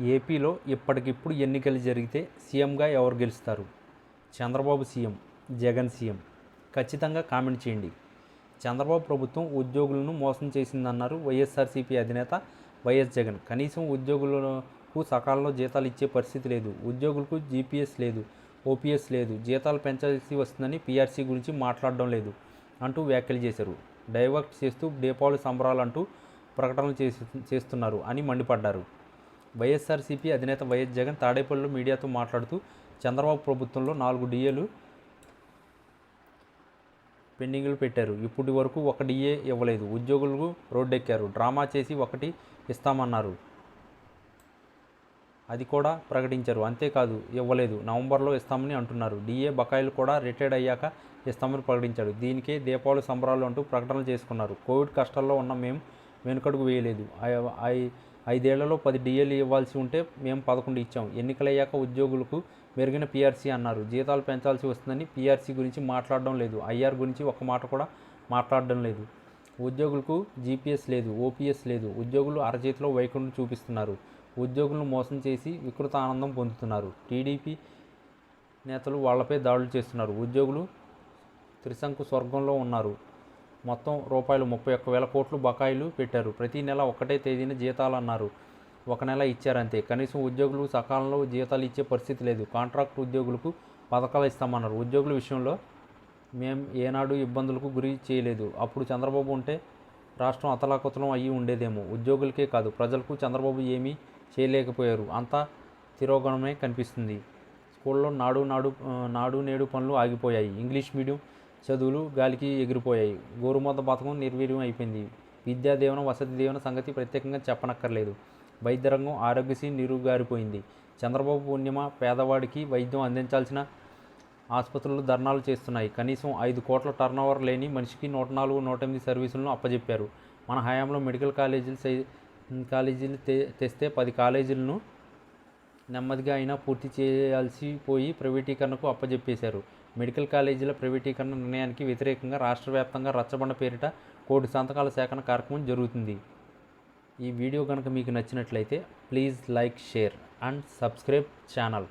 ఏపీలో ఇప్పటికిప్పుడు ఎన్నికలు జరిగితే సీఎంగా ఎవరు గెలుస్తారు? Chandrababu CM Jagan CM. ఖచ్చితంగా కామెంట్ చేయండి. చంద్రబాబు ప్రభుత్వం ఉద్యోగులను మోసం చేసిందన్నారు వైఎస్ఆర్సీపీ అధినేత వైఎస్ జగన్. కనీసం ఉద్యోగులకు సకాలంలో జీతాలు ఇచ్చే పరిస్థితి లేదు. ఉద్యోగులకు జీపీఎస్ లేదు ఓపీఎస్ లేదు. జీతాలు పెంచాల్సి వస్తుందని పీఆర్సీ గురించి మాట్లాడడం లేదు అంటూ వ్యాఖ్యలు చేశారు. డైవర్ట్ చేస్తూ దీపావళి సంబరాలు అంటూ ప్రకటనలు చేసి చేస్తున్నారు అని మండిపడ్డారు. వైఎస్ఆర్సీపీ అధినేత వైఎస్ జగన్ తాడేపల్లిలో మీడియాతో మాట్లాడుతూ చంద్రబాబు ప్రభుత్వంలో నాలుగు డిఏలు పెండింగ్లు పెట్టారు. ఇప్పటి వరకు ఒక డిఏ ఇవ్వలేదు. ఉద్యోగులకు రోడ్డెక్కారు. డ్రామా చేసి ఒకటి ఇస్తామన్నారు. అది కూడా ప్రకటించారు. అంతేకాదు ఇవ్వలేదు. నవంబర్లో ఇస్తామని అంటున్నారు. డిఏ బకాయిలు కూడా రిటైర్డ్ అయ్యాక ఇస్తామని ప్రకటించాడు దీనికే దీపావళి సంబరాలు అంటూ ప్రకటనలు చేసుకున్నారు. కోవిడ్ కష్టాల్లో ఉన్న మేము వెనుకడుగు వేయలేదు. ఐ- ఐ- ఐదేళ్ళలో పది డిఏలు ఇవ్వాల్సి ఉంటే మేము పదకొండు ఇచ్చాం. ఎన్నికలయ్యాక ఉద్యోగులకు మెరుగైన పీఆర్సీ అన్నారు. జీతాలు పెంచాల్సి వస్తుందని పీఆర్సీ గురించి మాట్లాడడం లేదు. ఐఆర్ గురించి ఒక మాట కూడా మాట్లాడడం లేదు. ఉద్యోగులకు జీపీఎస్ లేదు ఓపీఎస్ లేదు. ఉద్యోగులు అరచేతిలో వైకుంఠం చూపిస్తున్నారు. ఉద్యోగులను మోసం చేసి వికృత ఆనందం పొందుతున్నారు. టీడీపీ నేతలు వాళ్ళపై దాడులు చేస్తున్నారు. ఉద్యోగులు త్రిశంకు స్వర్గంలో ఉన్నారు. మొత్తం రూపాయలు ముప్పై ఒక్క వేల కోట్లు బకాయిలు పెట్టారు. ప్రతి నెల ఒకటే తేదీన జీతాలు అన్నారు ఒక నెల ఇచ్చారంతే. కనీసం ఉద్యోగులు సకాలంలో జీతాలు ఇచ్చే పరిస్థితి లేదు. కాంట్రాక్ట్ ఉద్యోగులకు పథకాలు ఇస్తామన్నారు. ఉద్యోగుల విషయంలో మేము ఏనాడు ఇబ్బందులకు గురి చేయలేదు. అప్పుడు చంద్రబాబు ఉంటే రాష్ట్రం అతలాకుతలం అయ్యి ఉండేదేమో. ఉద్యోగులకే కాదు ప్రజలకు చంద్రబాబు ఏమీ చేయలేకపోయారు. అంతా తిరోగణమే కనిపిస్తుంది. స్కూల్లో నాడు నాడు నాడు నేడు పనులు ఆగిపోయాయి. ఇంగ్లీష్ మీడియం చదువులు గాలికి ఎగిరిపోయాయి. గోరుమూత పథకం నిర్వీర్యం అయిపోయింది. విద్యా దీవెన వసతి దీవెన సంగతి ప్రత్యేకంగా చెప్పనక్కర్లేదు. వైద్యరంగం ఆరోగ్యశ్రీ నిరుగారిపోయింది. చంద్రబాబు పుణ్యమ పేదవాడికి వైద్యం అందించాల్సిన ఆసుపత్రులు ధర్నాలు చేస్తున్నాయి. కనీసం ఐదు కోట్ల టర్నోవర్ లేని మనిషికి నూట నాలుగు నూట ఎనిమిది సర్వీసులను అప్పజెప్పారు. మన హయాంలో మెడికల్ కాలేజీలు సై- కాలేజీలు తె తెస్తే పది కాలేజీలను నెమ్మదిగా అయినా పూర్తి చేయాల్సి పోయి ప్రైవేటీకరణకు అప్పజెప్పేశారు. మెడికల్ కాలేజీల ప్రైవేటీకరణ నిర్ణయానికి వ్యతిరేకంగా రాష్ట్ర వ్యాప్తంగా రచ్చబండ పేరిట కోటి సంతకాల సేకరణ కార్యక్రమం జరుగుతుంది. ఈ వీడియో కనుక మీకు నచ్చినట్లయితే please like share and subscribe channel.